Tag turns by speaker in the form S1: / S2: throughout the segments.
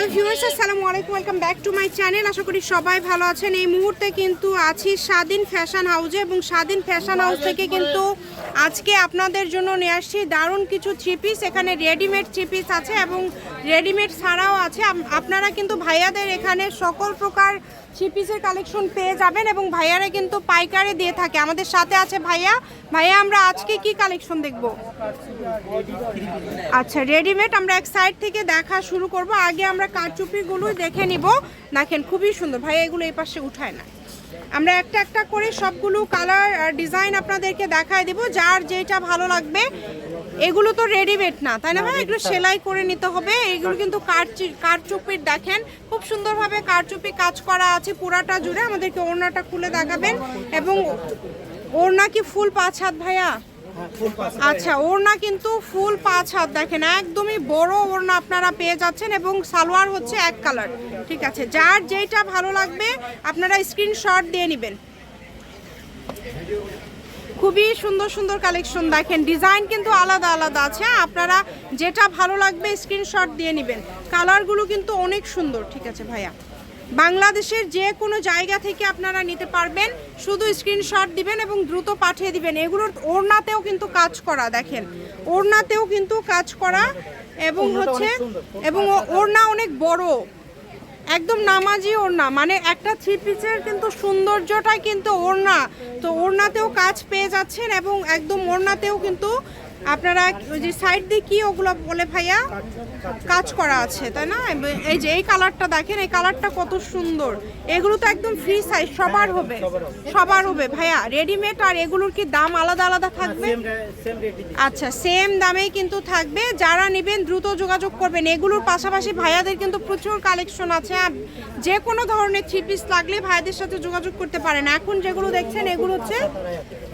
S1: Hello viewers আসসালামু আলাইকুম। Welcome back to my channel আশা করি সবাই ভালো আছেন। এই মুহূর্তে কিন্তু আছি স্বাধীন ফ্যাশন হাউজে এবং স্বাধীন ফ্যাশন হাউস থেকে কিন্তু আজকে আপনাদের জন্য নিয়ে আসছি দারুণ কিছু থ্রি পিস এখানে রেডিমেড থ্রি পিস আছে এবং রেডিমেড ছাড়াও আছে। আপনারা কিন্তু ভাইয়াদের এখানে সকল প্রকার পিসের কালেকশন পেয়ে যাবেন এবং ভাইয়ারা কিন্তু পাইকারে দিয়ে থাকে। আমাদের সাথে আছে ভাইয়া। ভাইয়া, আমরা আজকে কি কালেকশন দেখব? আচ্ছা রেডিমেড। আমরা এক সাইড থেকে দেখা শুরু করব। আগে আমরা কারচুপিগুলো দেখে নিব। দেখেন, খুবই সুন্দর। ভাইয়া, এগুলো এই পাশে উঠায় না। আমরা একটা একটা করে সবগুলো কালার আর ডিজাইন আপনাদেরকে দেখায় দিব। যার যেটা ভালো লাগবে এগুলো তো রেডিমেড না তাই না ভাই? এগুলো সেলাই করে নিতে হবে। এগুলো কিন্তু কারচি- কারচুপির দেখেন খুব সুন্দরভাবে কারচুপি কাজ করা আছে পুরাটা জুড়ে। আমাদেরকে ওড়নাটা খুলে দেখাবেন। এবং ওড়না কি ফুল পাঁচ হাত ভাইয়া? আচ্ছা ওড়না কিন্তু ফুল পাঁচ হাত দেখেন একদমই বড় ওড়না আপনারা পেয়ে যাচ্ছেন এবং সালোয়ার হচ্ছে এক কালার ঠিক আছে যার যেটা ভালো লাগবে আপনারা স্ক্রিনশট দিয়ে নেবেন। খুবই সুন্দর সুন্দর কালেকশন দেখেন। ডিজাইন কিন্তু আলাদা আলাদা আছে? আপনারা যেটা ভালো লাগবে স্ক্রিনশট দিয়ে নেবেন। কালারগুলো কিন্তু অনেক সুন্দর ঠিক আছে ভাইয়া? বাংলাদেশের যে কোনো জায়গা থেকে আপনারা নিতে পারবেন। শুধু স্ক্রিনশট দিবেন এবং দ্রুত পাঠিয়ে দিবেন। এগুলোর ওড়নাতেও কিন্তু কাজ করা দেখেন। ওড়নাতেও কিন্তু কাজ করা এবং হচ্ছে এবং ওড়না অনেক বড়। একদম নামাজি ওড়না। মানে একটা থ্রি পিসের কিন্তু সৌন্দর্যটাই কিন্তু ওড়না। তো ওড়নাতেও কাজ পেয়ে যাচ্ছেন এবং একদম ওড়নাতেও কিন্তু আপনারা ওই যে সাইড দিয়ে কি ওগুলো বলে ভাইয়া? কাজ করা আছে তাই না? এই যে এই কালারটা দেখেন এই কালারটা কত সুন্দর। এগুলো তো একদম ফ্রি সাইজ সবার হবে। সবার হবে ভাইয়া। রেডিমেড আর এগুলোর কি দাম আলাদা আলাদা থাকবে? আচ্ছা সেম দামেই কিন্তু থাকবে। যারা নেবেন দ্রুত যোগাযোগ করবেন। এগুলোর পাশাপাশি ভাইয়াদের কিন্তু প্রচুর কালেকশন আছে। যে কোনো ধরনের থ্রি পিস লাগলে ভাইয়াদের সাথে যোগাযোগ করতে পারেন। এখন যেগুলো দেখছেন এগুলো হচ্ছে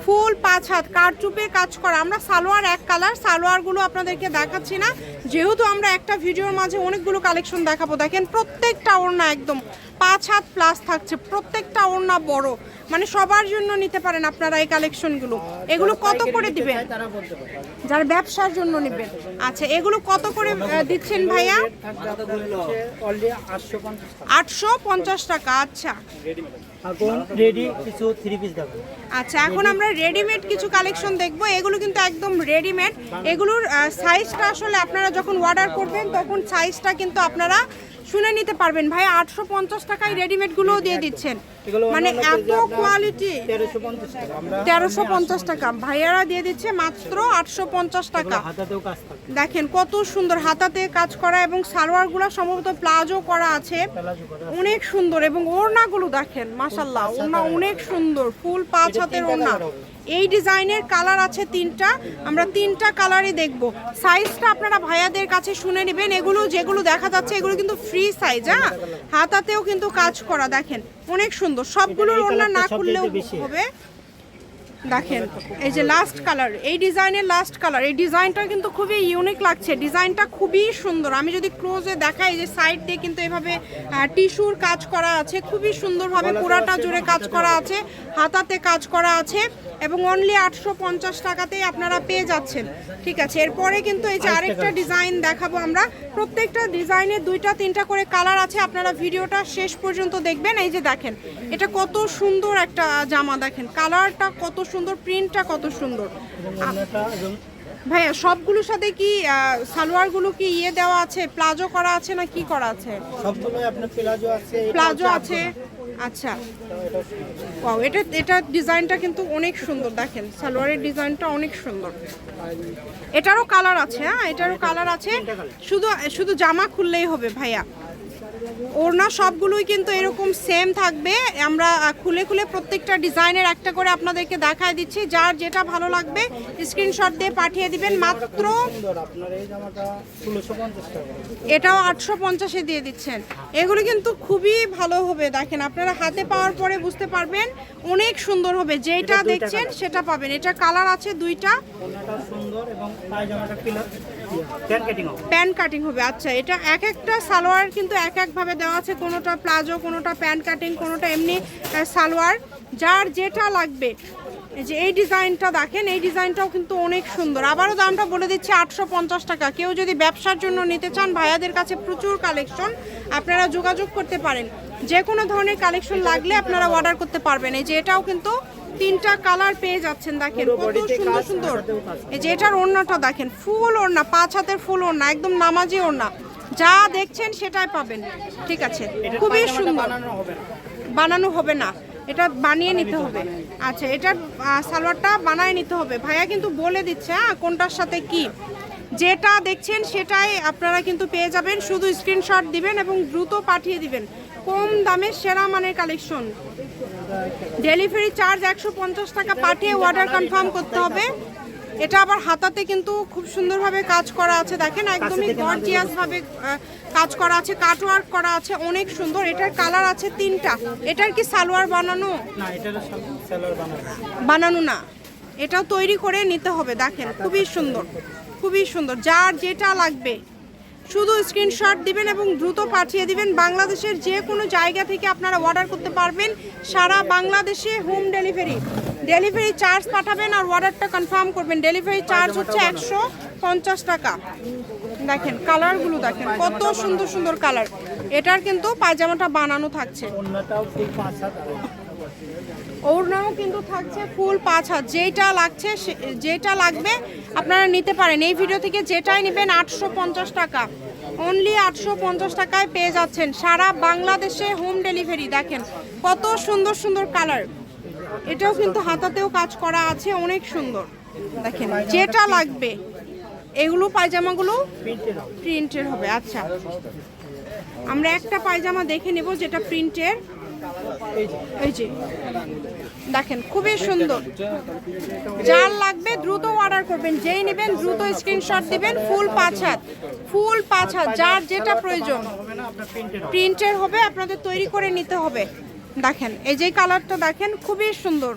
S1: ফুল পাঁচ হাত কারচুপের কাজ করা। আমরা সালোয়ার এক কালার সালোয়ারগুলো আপনাদেরকে দেখাচ্ছি না। যেহেতু আমরা একটা ভিডিওর মাঝে অনেকগুলো কালেকশন দেখাবো দেখেন প্রত্যেকটা ওড়না একদম পাঁচ হাত প্লাস থাকছে প্রত্যেকটা ওড়না বড়। মানে সবার জন্য নিতে পারেন আপনারা এই কালেকশনগুলো। এগুলো কত করে দিবেন? যারা ব্যবসার জন্য নেবেন। আচ্ছা এগুলো কত করে দিচ্ছেন ভাইয়া?
S2: আটশো পঞ্চাশ টাকা।
S1: আচ্ছা।
S2: এখন রেডি কিছু থ্রি পিস দেবো
S1: আচ্ছা এখন আমরা রেডিমেড কিছু কালেকশন দেখব। এগুলো কিন্তু একদম রেডিমেড এগুলোর সাইজটা আসলে আপনারা যখন অর্ডার করবেন তখন সাইজটা কিন্তু আপনারা শুনে নিতে পারবেন। ভাই আটশো পঞ্চাশ টাকায় রেডিমেড গুলোও দিয়ে দিচ্ছেন। মানে এত কোয়ালিটি
S2: তেরোশো পঞ্চাশ টাকা।
S1: ভাইয়ারা দিয়ে দিচ্ছে মাত্র আটশো পঞ্চাশ টাকা। দেখেন কত সুন্দর হাতাতে কাজ করা এবং সালোয়ারগুলো সম্ভবত প্লাজো করা আছে। অনেক সুন্দর এবং ওড়নাগুলো দেখেন মাশাল্লাহ ওনা অনেক সুন্দর ফুল পাঁচ হাতের
S2: হবে।
S1: এই ডিজাইনের কালার আছে তিনটা আমরা তিনটা কালারই দেখব। সাইজটা আপনারা ভাইয়াদের কাছে শুনে নেবেন এগুলো যেগুলো দেখা যাচ্ছে এগুলো কিন্তু ফ্রি সাইজ হ্যাঁ? হাতাতেও কিন্তু কাজ করা দেখেন অনেক সুন্দর। সবগুলোর ওনা না
S2: খুললেও।
S1: হবে। দেখেন এই যে লাস্ট কালার এই ডিজাইনের লাস্ট কালার এই ডিজাইনটা কিন্তু খুবই ইউনিক লাগছে। ডিজাইনটা খুবই সুন্দর। আমি যদি ক্লোজে দেখাই যে সাইড দিয়ে কিন্তু এভাবে টিস্যুর কাজ করা আছে খুবই সুন্দরভাবে পুরাটা জুড়ে কাজ করা আছে হাতাতে কাজ করা আছে এবং অনলি আটশো পঞ্চাশ টাকাতেই আপনারা পেয়ে যাচ্ছেন। ঠিক আছে এরপরে কিন্তু এই যে আরেকটা ডিজাইন দেখাবো আমরা। প্রত্যেকটা ডিজাইনের দুইটা তিনটা করে কালার আছে। আপনারা ভিডিওটা শেষ পর্যন্ত দেখবেন। এই যে দেখেন এটা কত সুন্দর একটা জামা দেখেন। কালারটা কত সুন্দর প্রিন্টটা কত সুন্দর। ভাইয়া সবগুলোর সাথে কি সালোয়ারগুলো কি ইয়ে দেওয়া আছে? প্লাজো করা আছে না কি করা আছে?
S2: আপনার প্লাজো আছে
S1: প্লাজো আছে। আচ্ছা।
S2: সুন্দর।
S1: ওয়াও এটা এটা ডিজাইনটা কিন্তু অনেক সুন্দর দেখেন। সালোয়ারের ডিজাইনটা অনেক সুন্দর। এটারও কালার আছে হ্যাঁ? এটারও কালার আছে। শুধু শুধু জামা খুললেই হবে ভাইয়া। ওড়না সবগুলোই কিন্তু এরকম সেম থাকবে। আমরা খুলে খুলে প্রত্যেকটা ডিজাইনের একটা করে আপনাদেরকে দেখায় দিচ্ছি। যার যেটা ভালো লাগবে স্ক্রিনশট দিয়ে পাঠিয়ে দিবেন। মাত্র এটাও আটশো পঞ্চাশে দিয়ে দিচ্ছেন। এগুলো কিন্তু খুবই ভালো হবে দেখেন আপনারা হাতে পাওয়ার পরে বুঝতে পারবেন। অনেক সুন্দর হবে যেটা দেখছেন সেটা পাবেন। এটা কালার আছে দুইটা।
S2: প্যান কাটিং হবে।
S1: আচ্ছা। এটা এক একটা সালোয়ার কিন্তু এক একভাবে দেওয়া আছে কোনোটা প্লাজো কোনোটা প্যান্ট কাটিং কোনোটা এমনি সালোয়ার যার যেটা লাগবে। এই যে এই ডিজাইনটা দেখেন এই ডিজাইনটাও কিন্তু অনেক সুন্দর। আবারও দামটা বলে দিচ্ছি আটশো পঞ্চাশ টাকা। কেউ যদি ব্যবসার জন্য নিতে চান ভাইয়াদের কাছে প্রচুর কালেকশন আপনারা যোগাযোগ করতে পারেন। যে কোনো ধরনের কালেকশন লাগলে আপনারা অর্ডার করতে পারবেন। এই যে এটাও কিন্তু তিনটা কালার পেয়ে যাচ্ছেন দেখেন কত সুন্দর সুন্দর। এই যে এটার ওড়নাটা দেখেন ফুল ওড়না পাঁচ হাতের ফুল ওড়না একদম নামাজি ওড়না। যা দেখছেন সেটাই পাবেন। ঠিক আছে। খুবই সুন্দর।
S2: বানানো হবে না।
S1: বানানো হবে না। এটা বানিয়ে নিতে হবে। আচ্ছা এটার সালোয়ারটা বানায় নিতে হবে। ভাইয়া কিন্তু বলে দিচ্ছে হ্যাঁ কোনটার সাথে কি। যেটা দেখছেন সেটাই আপনারা কিন্তু পেয়ে যাবেন। শুধু স্ক্রিনশট দিবেন এবং দ্রুত পাঠিয়ে দিবেন। কম দামে সেরা মানের কালেকশন ডেলিভারি চার্জ একশো পঞ্চাশ টাকা। পাঠিয়ে অর্ডার কনফার্ম করতে হবে। এটা আবার হাতাতে কিন্তু খুব সুন্দরভাবে কাজ করা আছে। দেখেন একদমই গর্জিয়াস ভাবে কাজ করা আছে কাট ওয়ার্ক করা আছে অনেক সুন্দর। এটার কালার আছে তিনটা। এটার কি সালোয়ার বানানো?
S2: না এটা হলো সেলার বানানো।
S1: বানানো না। এটাও তৈরি করে নিতে হবে দেখেন খুবই সুন্দর। খুবই সুন্দর। যার যেটা লাগবে। শুধু স্ক্রিনশট দিবেন এবং দ্রুত পাঠিয়ে দিবেন। বাংলাদেশের যে কোনো জায়গা থেকে আপনারা অর্ডার করতে পারবেন। সারা বাংলাদেশে হোম ডেলিভারি ডেলিভারি চার্জ পাঠাবেন আর অর্ডারটা কনফার্ম করবেন। ডেলিভারি চার্জ হচ্ছে একশো পঞ্চাশ টাকা। দেখেন কালারগুলো দেখেন, কত সুন্দর সুন্দর কালার এটার কিন্তু পায়জামাটা বানানো থাকছে। ওড়নাও কিন্তু থাকছে ফুল পাঁচ হাত। যেটা লাগছে যেটা লাগবে আপনারা নিতে পারেন। এই ভিডিও থেকে যেটাই নেবেন আটশো পঞ্চাশ টাকা। অনলি আটশো পঞ্চাশ টাকায় পেয়ে যাচ্ছেন। সারা বাংলাদেশে হোম ডেলিভারি দেখেন, কত সুন্দর সুন্দর কালার এটাও কিন্তু হাতাতেও কাজ করা আছে, অনেক সুন্দর। দেখেন, যেটা লাগবে, এগুলো পায়জামাগুলো
S2: প্রিন্টের হবে
S1: আচ্ছা। আমরা একটা পায়জামা দেখে নেব যেটা প্রিন্টের
S2: এই যে,
S1: দেখেন, খুবই সুন্দর। যার লাগবে দ্রুত অর্ডার করবেন, যেই নেবেন দ্রুত স্ক্রিনশট দিবেন ফুল পাঁচ হাত ফুল পাঁচ হাত, যার যেটা প্রয়োজন।
S2: প্রিন্টের হবে,
S1: আপনাদের তৈরি করে নিতে হবে। দেখেন এই যে কালারটা দেখেন খুবই সুন্দর।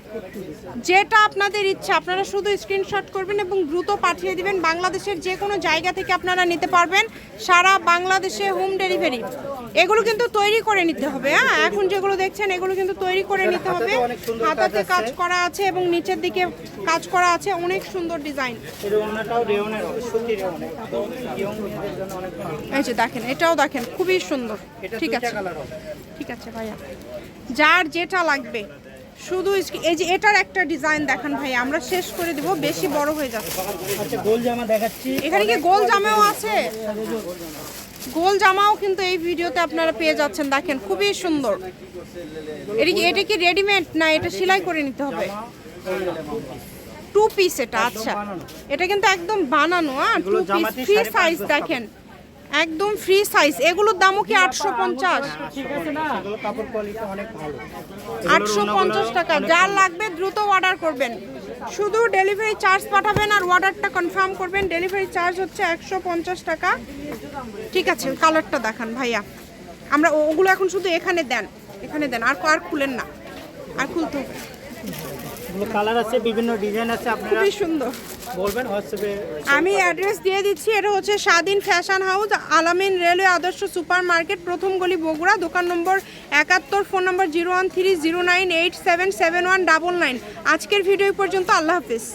S1: যেটা আপনাদের ইচ্ছা আপনারা শুধু স্ক্রিনশট করবেন এবং দ্রুত পাঠিয়ে দিবেন। বাংলাদেশের যে কোনো জায়গা থেকে আপনারা নিতে পারবেন। সারা বাংলাদেশে হোম ডেলিভারি এগুলো কিন্তু তৈরি করে নিতে হবে হ্যাঁ? এখন যেগুলো দেখছেন এগুলো কিন্তু তৈরি করে নিতে হবে।
S2: হাতাতে কাজ।
S1: করা আছে এবং নিচের দিকে কাজ করা আছে। অনেক সুন্দর ডিজাইন এই যে দেখেন এটাও দেখেন খুবই সুন্দর। ঠিক আছে। ঠিক আছে ভাইয়া। যার যেটা লাগবে। শুধু এই যে এটার একটা ডিজাইন দেখান ভাই আমরা শেষ করে দিব বেশি বড় হয়ে যাচ্ছে।
S2: আচ্ছা গোল জামা দেখাচ্ছি।
S1: এখানে কি গোল জামাও আছে? গোল জামাও কিন্তু এই ভিডিওতে আপনারা পেয়ে যাচ্ছেন দেখেন খুবই সুন্দর। এটা কি এটা কি রেডিমেড না এটা সেলাই করে নিতে হবে? টু পিস এটা আচ্ছা। এটা কিন্তু একদম বানানো হ্যাঁ টু পিস ফ্রি সাইজ দেখেন। একদম ফ্রি সাইজ এগুলোর দামও কি আটশো পঞ্চাশ? আটশো পঞ্চাশ টাকা। যা লাগবে দ্রুত অর্ডার করবেন। শুধু ডেলিভারি চার্জ পাঠাবেন আর অর্ডারটা কনফার্ম করবেন। ডেলিভারি চার্জ হচ্ছে একশো পঞ্চাশ টাকা। ঠিক আছে কালারটা দেখান ভাইয়া। আমরা ওগুলো এখন শুধু এখানে দেন। এখানে দেন। আর আর খুলেন না। আর খুলতে।
S2: এগুলো কালার আছে বিভিন্ন ডিজাইন আছে আপনারা
S1: খুবই সুন্দর।
S2: বলবেন হোয়াটসঅ্যাপে
S1: আমি অ্যাড্রেস দিয়ে দিচ্ছি এটা হচ্ছে Swadhin fashion house Alamin railway Adarsha super market প্রথম গলি বগুড়া দোকান নম্বর একাত্তর phone number zero one three zero nine eight seven seven one double nine আজকের ভিডিও পর্যন্ত আল্লাহ হাফিজ।